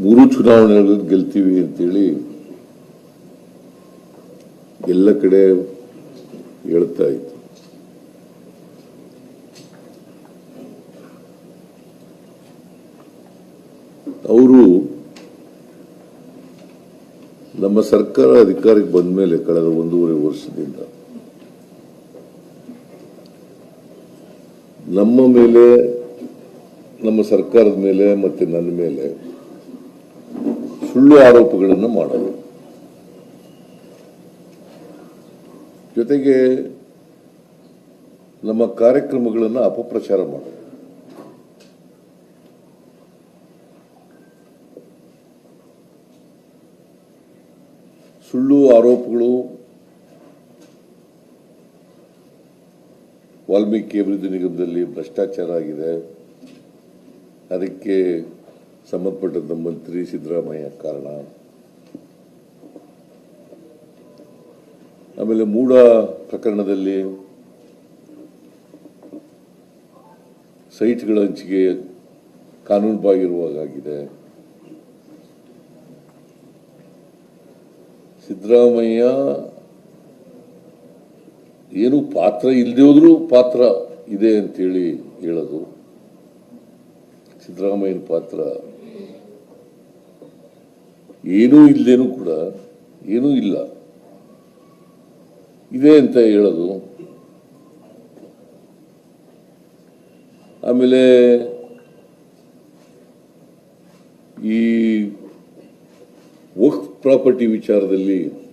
ಮೂರು ಚುನಾವಣೆಗಳಲ್ಲಿ ಗೆಲ್ತೀವಿ ಅಂತೇಳಿ ಎಲ್ಲ ಕಡೆ ಹೇಳ್ತಾ ಇತ್ತು. ಅವರು ನಮ್ಮ ಸರ್ಕಾರ ಅಧಿಕಾರಕ್ಕೆ ಬಂದ ಮೇಲೆ ಕಳೆದ ಒಂದೂವರೆ ವರ್ಷದಿಂದ ನಮ್ಮ ಮೇಲೆ, ನಮ್ಮ ಸರ್ಕಾರದ ಮೇಲೆ ಮತ್ತೆ ನನ್ನ ಮೇಲೆ ಸುಳ್ಳು ಆರೋಪಗಳನ್ನು ಮಾಡೋದು ಜೊತೆಗೆ ನಮ್ಮ ಕಾರ್ಯಕ್ರಮಗಳನ್ನು ಅಪಪ್ರಚಾರ ಮಾಡೋದು ಸುಳ್ಳು ಆರೋಪಗಳು ವಾಲ್ಮೀಕಿ ಅಭಿವೃದ್ಧಿ ನಿಗಮದಲ್ಲಿ ಭ್ರಷ್ಟಾಚಾರ ಆಗಿದೆ. ಅದಕ್ಕೆ ಸಂಬಂಧಪಟ್ಟಂತ ಮಂತ್ರಿ ಸಿದ್ದರಾಮಯ್ಯ ಕಾರಣ. ಆಮೇಲೆ ಮೂಡ ಪ್ರಕರಣದಲ್ಲಿ ಸೈಟ್ಗಳ ಹಂಚಿಕೆ ಕಾನೂನು ಬಾಗಿರುವಾಗಿದೆ ಸಿದ್ದರಾಮಯ್ಯ ಏನು ಪಾತ್ರ ಇಲ್ಲದೆ ಹೋದ್ರೂ ಪಾತ್ರ ಇದೆ ಅಂತೇಳಿ ಹೇಳೋದು. ಸಿದ್ದರಾಮಯ್ಯನ ಪಾತ್ರ ಏನೂ ಇಲ್ಲದೇನೂ ಕೂಡ ಏನೂ ಇಲ್ಲ. ಇದೆ ಅಂತ ಹೇಳೋದು. ಆಮೇಲೆ ಈ ವಕ್ಫ್ ಪ್ರಾಪರ್ಟಿ ವಿಚಾರದಲ್ಲಿ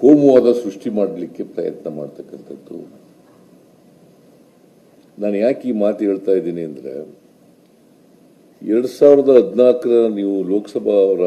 ಕೋಮುವಾದ ಸೃಷ್ಟಿ ಮಾಡಲಿಕ್ಕೆ ಪ್ರಯತ್ನ ಮಾಡ್ತಕ್ಕಂಥದ್ದು. ನಾನು ಯಾಕೆ ಈ ಮಾತು ಹೇಳ್ತಾ ಇದ್ದೀನಿ ಅಂದ್ರೆ, ಎರಡು ಸಾವಿರದ ಹದಿನಾಲ್ಕರ ನೀವು ಲೋಕಸಭಾ ಅವರ